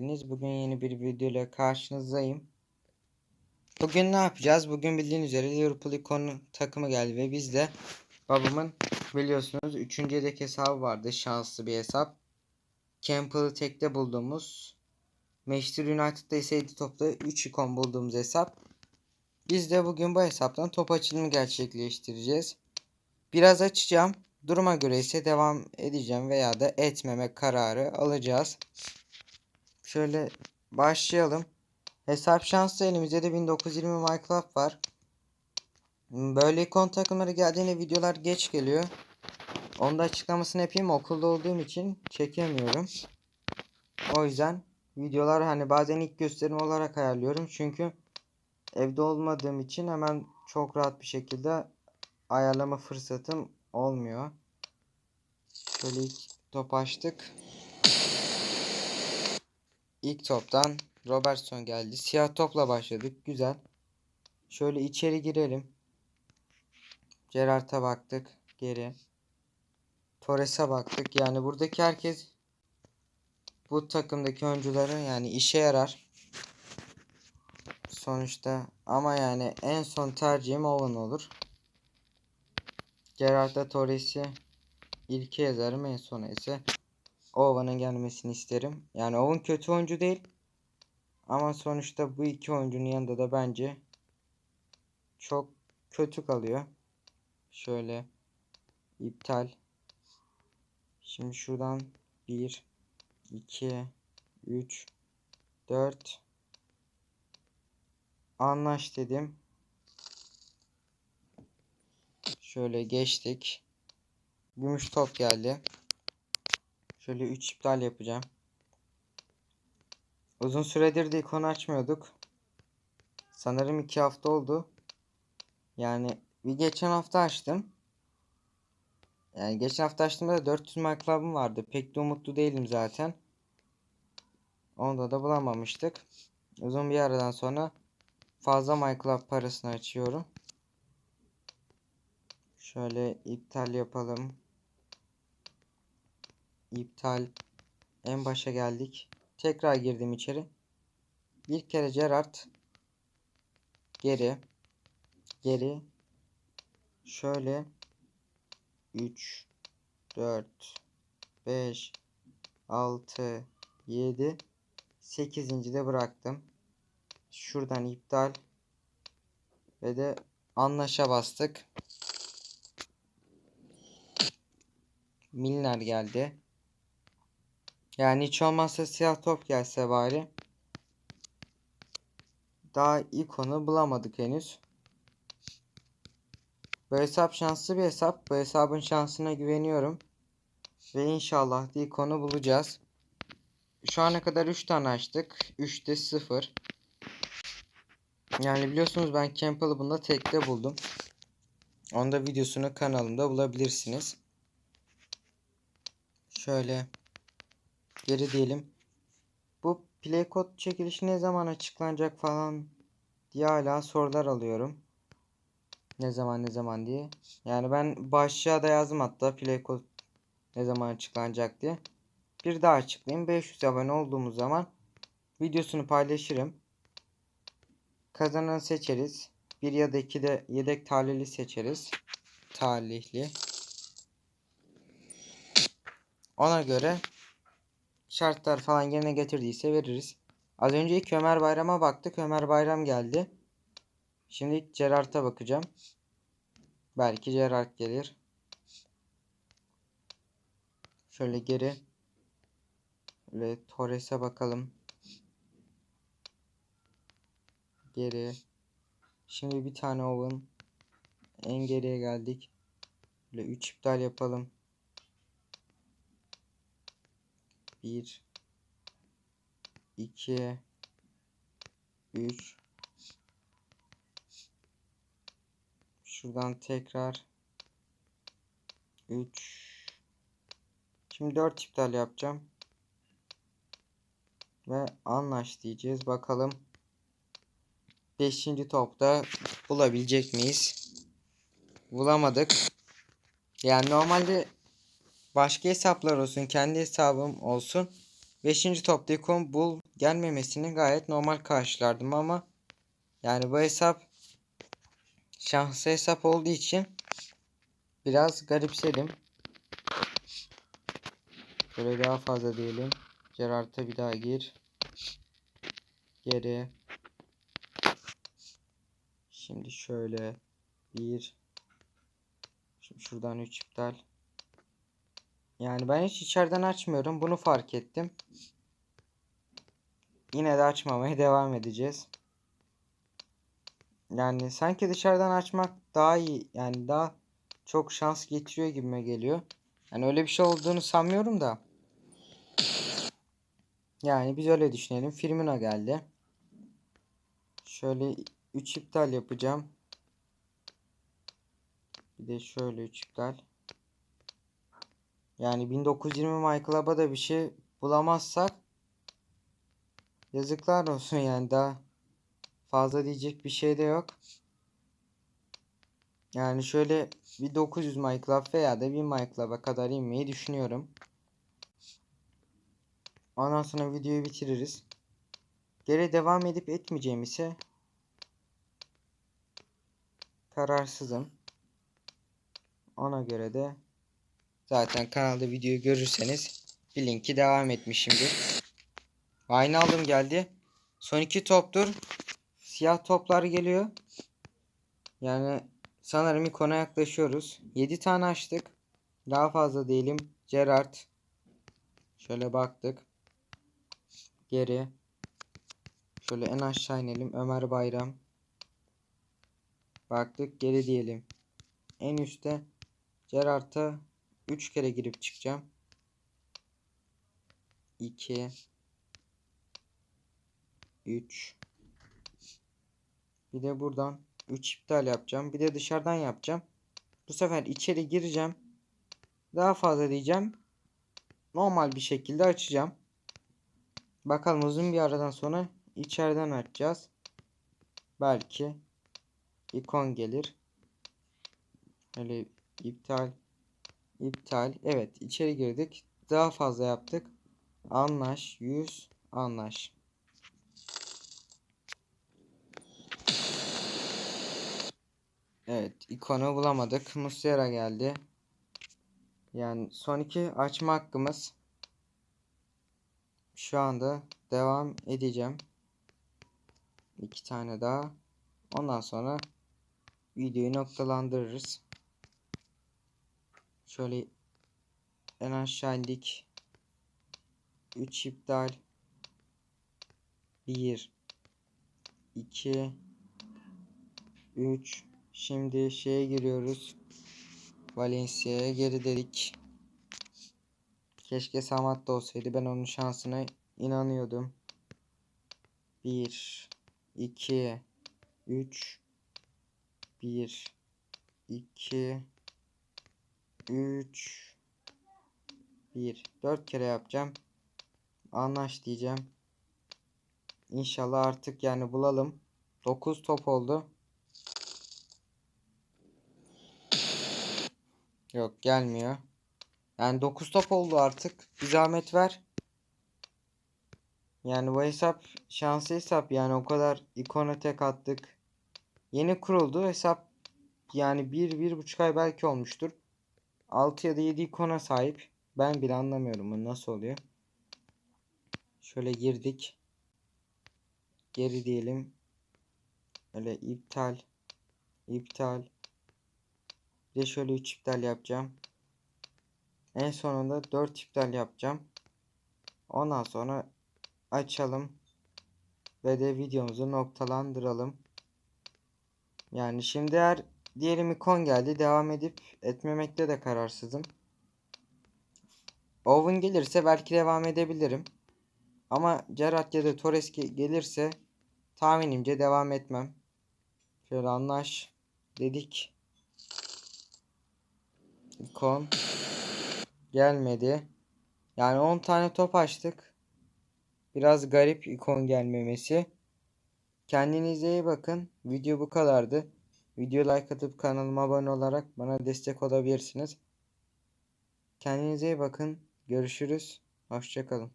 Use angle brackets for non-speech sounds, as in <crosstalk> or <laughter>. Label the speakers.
Speaker 1: geldiniz. Bugün yeni bir video ile karşınızdayım. Bugün ne yapacağız? Bugün bildiğiniz üzere Liverpool ikonu takımı geldi ve biz de babamın biliyorsunuz 3. yedek hesabı vardı. Şanslı bir hesap. Campbell'ı tekte bulduğumuz Manchester United'da ise 7 topta 3 ikon bulduğumuz hesap. Biz de bugün bu hesaptan top açılımı gerçekleştireceğiz. Biraz açacağım. Duruma göre ise devam edeceğim veya da etmeme kararı alacağız. Şöyle başlayalım. Hesap şanslı elimizde de 1920 Minecraft var. Böyle ikon takımları geldiğinde videolar geç geliyor. Onu da açıklamasını yapayım. Okulda olduğum için çekemiyorum. O yüzden videolar hani bazen ilk gösterim olarak ayarlıyorum. Çünkü evde olmadığım için hemen çok rahat bir şekilde ayarlama fırsatım olmuyor. Şöyle ilk top açtık. İlk toptan Robertson geldi. Siyah topla başladık. Güzel. Şöyle içeri girelim. Gerard'a baktık. Geri. Torres'e baktık. Yani buradaki herkes bu takımdaki oyuncuların yani işe yarar. Sonuçta ama yani en son tercihim Owen olur. Gerard'da Torres'i ilke yazarım en sona ise Owen'ın gelmesini isterim. Yani Owen kötü oyuncu değil. Ama sonuçta bu iki oyuncunun yanında da bence çok kötü kalıyor. Şöyle iptal. Şimdi şuradan 1 2 3 4 Anlaş dedim. Şöyle geçtik. Gümüş top geldi. Şöyle 3 iptal yapacağım. Uzun süredir de ikon açmıyorduk. Sanırım 2 hafta oldu. Yani bir geçen hafta açtım. Yani geçen hafta açtığımda da 400 mark club'ım vardı. Pek de umutlu değilim zaten. Onda da bulamamıştık. Uzun bir aradan sonra fazla MyClub parasını açıyorum. Şöyle iptal yapalım. İptal. En başa geldik. Tekrar girdim içeri. Bir kere Gerard. Geri. Geri. Şöyle. 3 4 5 6 7 8. de bıraktım. Şuradan iptal ve de anlaşa bastık. Milner geldi. Yani hiç olmazsa siyah top gelse bari. Daha ikonu bulamadık henüz. Bu hesap şanslı bir hesap. Bu hesabın şansına güveniyorum. Ve inşallah da ikonu bulacağız. Şu ana kadar 3 tane açtık. 3'te 0. Yani biliyorsunuz ben Campbell'ı bunda tekte buldum. Onda videosunu kanalımda bulabilirsiniz. Şöyle geri diyelim. Bu play code çekilişi ne zaman açıklanacak falan diye hala sorular alıyorum. Ne zaman ne zaman diye. Yani ben başlığa da yazdım hatta play code ne zaman açıklanacak diye. Bir daha açıklayayım. 500 abone olduğumuz zaman videosunu paylaşırım. Kazananı seçeriz. Bir ya da iki de yedek talihli seçeriz. Talihli. Ona göre şartlar falan yerine getirdiyse veririz. Az önce Ömer Bayram'a baktık. Ömer Bayram geldi. Şimdi Gerard'a bakacağım. Belki Gerard gelir. Şöyle geri. Ve Torres'e bakalım. Geri. Şimdi bir tane Owen. En geriye geldik. Böyle 3 iptal yapalım. 1 2 3 Şuradan tekrar 3 Şimdi 4 iptal yapacağım. Ve anlaş diyeceğiz. Bakalım 5. topta bulabilecek miyiz? Bulamadık. Yani normalde başka hesaplar olsun, kendi hesabım olsun. 5. topta ikon bul gelmemesini gayet normal karşılardım ama yani bu hesap şanslı hesap olduğu için biraz garipsedim. Şöyle daha fazla diyelim. Gerard'a bir daha gir. Geri. Şimdi şöyle bir Şimdi şuradan 3 iptal. Yani ben hiç içeriden açmıyorum. Bunu fark ettim. Yine de açmamaya <laughs> devam edeceğiz. Yani sanki dışarıdan açmak daha iyi. Yani daha çok şans getiriyor gibime geliyor. Yani öyle bir şey olduğunu sanmıyorum da. Yani biz öyle düşünelim. Firmino geldi. Şöyle 3 iptal yapacağım. Bir de şöyle 3 iptal. Yani 1920 My da bir şey bulamazsak yazıklar olsun <laughs> yani daha fazla diyecek bir şey de yok. Yani şöyle bir 900 My veya da 1000 My kadar inmeyi düşünüyorum. Ondan sonra videoyu bitiririz. Geri devam edip etmeyeceğim ise kararsızım. Ona göre de zaten kanalda videoyu görürseniz bilin ki devam etmişimdir. Aynı aldım geldi. Son iki toptur. Siyah toplar geliyor. Yani sanırım ikona yaklaşıyoruz. 7 tane açtık. Daha fazla değilim. Gerard. Şöyle baktık. Geri. Şöyle en aşağı inelim. Ömer Bayram. Baktık geri diyelim. En üstte Gerard'a 3 kere girip çıkacağım. 2 3 Bir de buradan 3 iptal yapacağım. Bir de dışarıdan yapacağım. Bu sefer içeri gireceğim. Daha fazla diyeceğim. Normal bir şekilde açacağım. Bakalım uzun bir aradan sonra içeriden açacağız. Belki ikon gelir. Öyle iptal iptal. Evet içeri girdik. Daha fazla yaptık. Anlaş 100 anlaş. Evet ikonu bulamadık. Muslera geldi. Yani son iki açma hakkımız. Şu anda devam edeceğim. İki tane daha. Ondan sonra videoyu noktalandırırız. Şöyle en aşağı indik. 3 iptal. 1 2 3 Şimdi şeye giriyoruz. Valencia'ya geri dedik. Keşke Samat da olsaydı. Ben onun şansına inanıyordum. 1 2 3 1 2 3 1 4 kere yapacağım. Anlaş diyeceğim. İnşallah artık yani bulalım. 9 top oldu. Yok gelmiyor. Yani 9 top oldu artık. Bir zahmet ver. Yani bu hesap şanslı hesap yani o kadar ikona tek attık. Yeni kuruldu hesap yani 1 bir, bir buçuk ay belki olmuştur. 6 ya da 7 ikona sahip. Ben bile anlamıyorum bu nasıl oluyor. Şöyle girdik. Geri diyelim. Öyle iptal. iptal. Bir de şöyle 3 iptal yapacağım. En sonunda 4 iptal yapacağım. Ondan sonra açalım. Ve de videomuzu noktalandıralım. Yani şimdi eğer diyelim ikon geldi. Devam edip etmemekte de kararsızım. Owen gelirse belki devam edebilirim. Ama Gerrard ya da Torres gelirse tahminimce devam etmem. Şöyle anlaş dedik. İkon gelmedi. Yani 10 tane top açtık. Biraz garip ikon gelmemesi. Kendinize iyi bakın. Video bu kadardı. Video like atıp kanalıma abone olarak bana destek olabilirsiniz. Kendinize iyi bakın. Görüşürüz. Hoşçakalın.